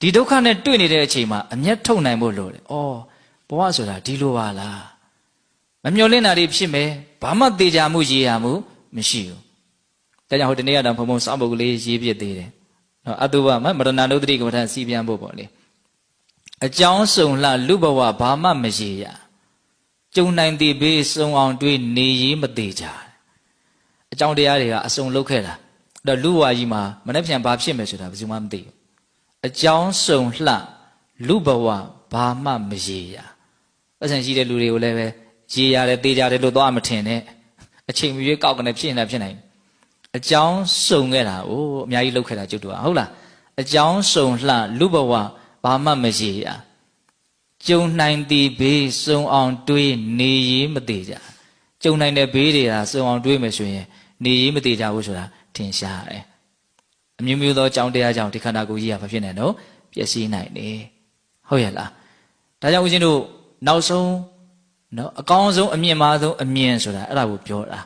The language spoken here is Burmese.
ဒီဒုက္ခနဲ့တွေ့နေတဲ့အချိန်မှာအမျက်ထုတ်နိုင်ဖို့လိုတယ်။အော်ဘဝဆိုတာဒီလိုပါလား။မမျောလင့်တာတွေဖြစ်မယ်။ဘာမှသေးကြမှုရေးရမှုမရှိဘူး။ဒါကြောင့်ဟိုတနေ့ကတော့ဘုံဘုံစောင့်ပုတ်ကလေးရေးပြသေးတယ်။နော်အတုပမမရဏနုဒတိကမ္မထစီပြန်ဖို့ပေါ့လေ။အကြောင်းစုံလှလူဘဝဘာမှမရေးရ။ကြုံနိုင်သည်ဘေးစုံအောင်တွေးနေရေးမသေးကြ။အကြောင်းတရားတွေကအစုံလုတ်ခဲ့တာ။အဲ့တော့လူဝါကြီးမှာမနေ့ပြန်ဘာဖြစ်မယ်ဆိုတာဘယ်သူမှမသိဘူး။ အကြောင်းစုံလှလူဘဝဘာမှမရေရပတ်စံရှိတဲ့လူတွေကိုလည်းပဲရေရတယ်တေးကြတယ်လို့သွားမထင်နဲ့အချိန်မရွေးကောက်ကနေဖြစ်နေတာဖြစ်နိုင်တယ်အကြောင်းစုံခဲ့တာအိုးအများကြီးလောက်ခဲ့တာကျွတ်တော့ဟုတ်လားအကြောင်းစုံလှလူဘဝဘာမှမရေရကြုံနိုင်သည်ဘေးစုံအောင်တွေးနေရေးမသေးကြကြုံနိုင်တဲ့ဘေးတွေကစုံအောင်တွေးမယ်ဆိုရင်နေရေးမသေးကြဘူးဆိုတာထင်ရှားတယ် အမျိုးမျိုးသောအကြောင်းတရားကြောင့်ဒီခန္ဓာကိုယ်ကြီးကမဖြစ်နိုင်တော့ပျက်စီးနိုင်တယ်ဟုတ်ရဲ့လားဒါကြောင့်ဦးဇင်းတို့နောက်ဆုံးနော်အကောင်းဆုံးအမြင့်မားဆုံးအမြင်ဆိုတာအဲ့ဒါကိုပြောတာ